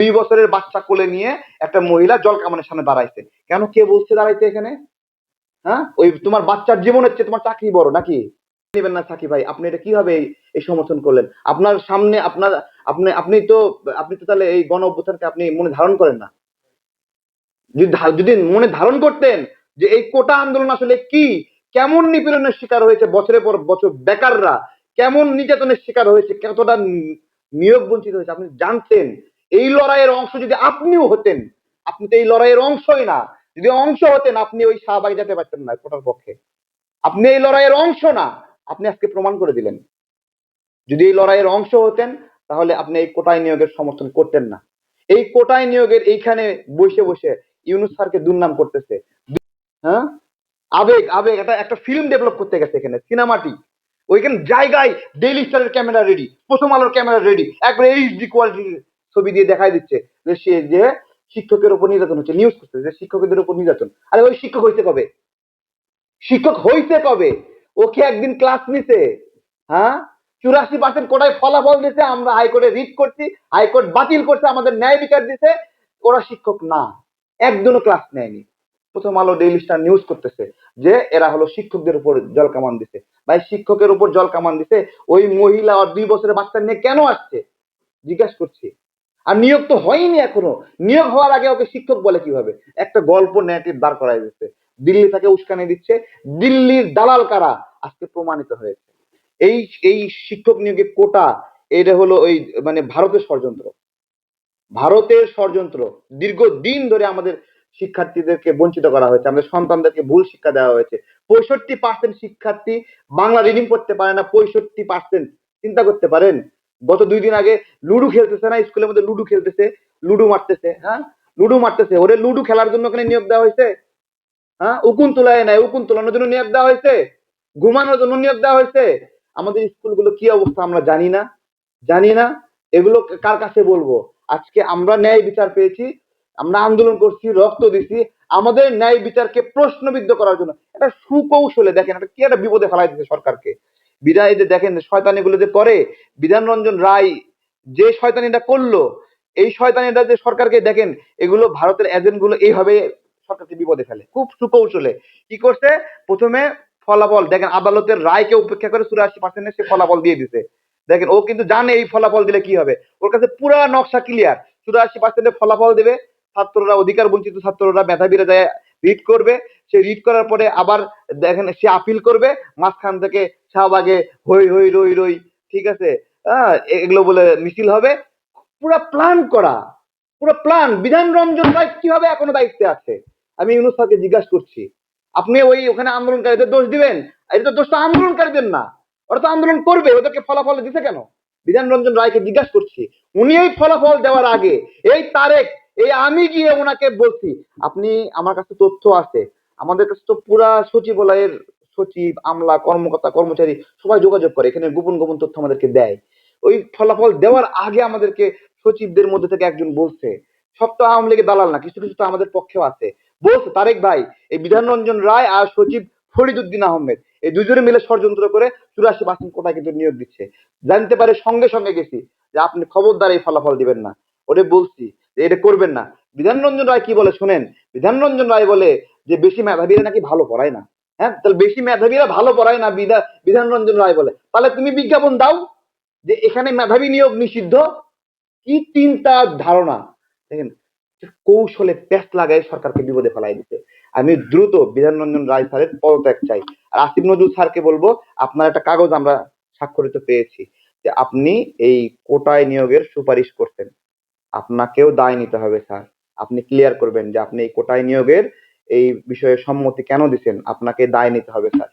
দুই বছরের বাচ্চা কোলে নিয়ে একটা মহিলা জল কামানের সামনে দাঁড়াইছে। কেন কে বলছে দাঁড়াইতে এখানে? হ্যাঁ? ওই তোমার বাচ্চার জীবনের চেয়ে তোমার চাকরি বড় নাকি? নেবেন না সাকি ভাই, আপনি এটা কীভাবে এই- সমর্থন করলেন? আপনার সামনে আপনার আপনি আপনি তো আপনি তো তাহলে এই গণ অভ্যুত্থানকে আপনি মনে ধারণ করেন না। যদি মনে ধারণ করতেন যে এই কোটা আন্দোলন আসলে কি, কেমন নিপীড়নের শিকার হয়েছে বছরের পর বছর বেকাররা, কেমন নির্যাতনের শিকার হয়েছে, কতটা নিয়োগ বঞ্চিত হয়েছে, আপনি জানতেন। এই লড়াইয়ের অংশ যদি আপনিও হতেন, আপনি তো এই লড়াইয়ের অংশই না। যদি অংশ হতেন, আপনি ওই শাহবাগে যেতে পারতেন না কোটার পক্ষে। আপনি এই লড়াইয়ের অংশ না, আপনি আজকে প্রমাণ করে দিলেন। যদি এই লড়াইয়ের অংশ হতেন, তাহলে আপনি এই কোটায় নিয়োগের সমর্থন করতেন না। এই কোটায় নিয়োগের এইখানে বসে বসে ইউনুস স্যারকে দুর্নাম করতেছে। হ্যাঁ? আবেগ আবেগ এটা একটা ফিল্ম ডেভেলপ করতে গেছে এখানে সিনেমাটি ওইখানে জায়গায় ডেইলি স্টারের ক্যামেরা রেডি প্রথম আলোর ক্যামেরা রেডি একবারে এইচডি কোয়ালিটির ছবি দিয়ে দেখাই দিচ্ছে যে সে যে শিক্ষকের উপর নির্যাতন হচ্ছে নিউজ করছে যে শিক্ষকদের উপর নির্যাতন। আরে ওই শিক্ষক হইছে কবে? শিক্ষক হইছে কবে? ও কি একদিন ক্লাস নিছে? হ্যাঁ? চুরাশি পার্সেন্ট কোটায় ফলাফল দিছে, আমরা হাইকোর্টে রিট করছি হাইকোর্ট বাতিল করছে, আমাদের ন্যায় বিচার দিছে। ওরা শিক্ষক না, একদিনও ক্লাস নেয়নি। প্রথম আলো ডেইলি স্টার নিউজ করতেছে যে এরা হলো শিক্ষকদের উপর জল কামান দিছে। ভাই, শিক্ষকের উপর জল কামান দিছে, ওই মহিলা আর দুই বছরের বাচ্চা নিয়ে কেন আসছে? জিজ্ঞাসা করছি। আর নিয়োগ তো হয়নি এখনও। নিয়োগ হওয়ার আগে ওকে শিক্ষক বলে কীভাবে? একটা গল্প নেগেটিভ দাঁড় করাই দিচ্ছে। দিল্লি থেকে উস্কানি দিচ্ছে। দিল্লির দালাল কারা? আজকে প্রমাণিত হয়েছে। এই এই শিক্ষক নিয়োগের কোটা, এটা হলো ওই মানে ভারতের ষড়যন্ত্র। ভারতের ষড়যন্ত্র। দীর্ঘদিন ধরে আমাদের শিক্ষার্থীদেরকে বঞ্চিত করা হয়েছে। আমাদের সন্তানদেরকে ভুল শিক্ষা দেওয়া হয়েছে। পঁয়ষট্টি পার্সেন্ট শিক্ষার্থী বাংলা রিডিং করতে পারে না। পঁয়ষট্টি পার্সেন্ট চিন্তা করতে পারেন? গত দুই দিন আগে লুডু খেলতেছে না, স্কুলের মধ্যে লুডু খেলতেছে, লুডু মারতেছে হ্যাঁ? লুডু মারতেছে, ওরে লুডু খেলার জন্য ওখানে নিয়োগ দেওয়া হয়েছে? হ্যাঁ? উকুন তোলায় নাই উকুন তোলানোর জন্য নিয়োগ দেওয়া হয়েছে, ঘুমানোর জন্য নিয়োগ দেওয়া হয়েছে। আমাদের স্কুলগুলো কি অবস্থা আমরা জানি না জানি না। এগুলো কার কাছে বলব? আজকে আমরা ন্যায় বিচার পেয়েছি, আমরা আন্দোলন করছি, রক্ত দিছি, আমাদের ন্যায় বিচারকে প্রশ্নবিদ্ধ করার জন্য। একটা সুকৌশলে দেখেন, একটা কি একটা বিপদে ফেলাই দিচ্ছে সরকারকে। বিদায় যে দেখেন শয়তানিগুলো যে করে, বিধান রঞ্জন রায় যে শয়তানিটা করল, এই শয়তানিটা যে সরকারকে দেখেন, এগুলো ভারতের এজেন্টগুলো এইভাবে সরকারকে বিপদে ফেলে, খুব সুকৌশলে। কি করছে? প্রথমে ফলাফল, দেখেন আদালতের রায়কে উপেক্ষা করে চুরাশি পার্সেন্টে সে ফলাফল দিয়ে দিছে। দেখেন ও কিন্তু জানে এই ফলাফল দিলে কি হবে। ওর কাছে পুরা নকশা ক্লিয়ার চুরাশি পার্সেন্টের ফলাফল দেবে, ছাত্ররা, অধিকার বঞ্চিত ছাত্ররা, মেধাবীরা যায় রিড করবে। সে রিড করার পরে আবার দেখেন সে আপিল করবে, মাঝখান থেকে শাহবাগে হই হই রই রই, ঠিক আছে? এগুলো বলে মিছিল হবে। পুরো প্ল্যান করা, পুরো প্ল্যান বিধান রঞ্জন রায় কীভাবে এখনও দায়িত্বে আছে? আমি ইউনুস স্যারকে জিজ্ঞাসা করছি। আপনি ওই ওখানে আন্দোলনকারীদের দোষ দিবেন? এটা তো দোষটা আন্দোলনকারীদের না। ওরা তো আন্দোলন করবে, ওদেরকে ফলাফল দিছে কেন? বিধান রঞ্জন রায়কে জিজ্ঞাসা করছি। উনি এই ফলাফল দেওয়ার আগে, এই তারেক এই আমি গিয়ে ওনাকে বলছি, আপনি আমার কাছে তথ্য আছে। আমাদের কাছে তো পুরা সচিবালয়ের সচিব, আমলা, কর্মকর্তা, কর্মচারী সবাই যোগাযোগ করে, এখানে গোপন গোপন তথ্য আমাদেরকে দেয়। ওই ফলাফল দেওয়ার আগে আমাদেরকে সচিবদের মধ্যে থেকে একজন বলছে, সব তো আওয়ামী লীগের দালাল না, কিছু কিছু তো আমাদের পক্ষেও আছে। বলছে, তারেক ভাই, এই বিধান রঞ্জন রায় আর সচিব ফরিদুদ্দিন আহমেদ, এই দুজনে মিলে ষড়যন্ত্র করে চুরাশি পার্সেন্ট কোটা কিন্তু নিয়োগ দিচ্ছে। জানতে পারে সঙ্গে সঙ্গে গেছি যে আপনি খবরদার এই ফলাফল দিবেন না। ওরে বলছি এটা করবেন না। বিধান রঞ্জন রায় কি বলে শোনেন? বিধান রঞ্জন রায় বলে যে বেশি মেধাবীরা নাকি ভালো পড়ায় না। হ্যাঁ? তাহলে বেশি মেধাবীরা ভালো পড়ায় না বিধা- বিধান রঞ্জন রায় বলে। তাহলে তুমি বিজ্ঞাপন দাও যে এখানে মেধাবী নিয়োগ নিষিদ্ধ। কি চিন্তা ধারণা? দেখেন, কৌশলে প্যাচ লাগাই সরকারকে বিপদে ফেলাই দিতে। আমি দ্রুত বিধান রঞ্জন রায় স্যারের পদত্যাগ চাই। আর আসিফ নজরুল স্যারকে বলব, আপনার একটা কাগজ আমরা স্বাক্ষরিত পেয়েছি যে আপনি এই কোটায় নিয়োগের সুপারিশ করছেন আপনাকেও দায় নিতে হবে, স্যার। আপনি ক্লিয়ার করবেন যে আপনি এই কোটায় নিয়োগের এই বিষয়ে সম্মতি কেন দিচ্ছেন আপনাকে দায় নিতে হবে, স্যার।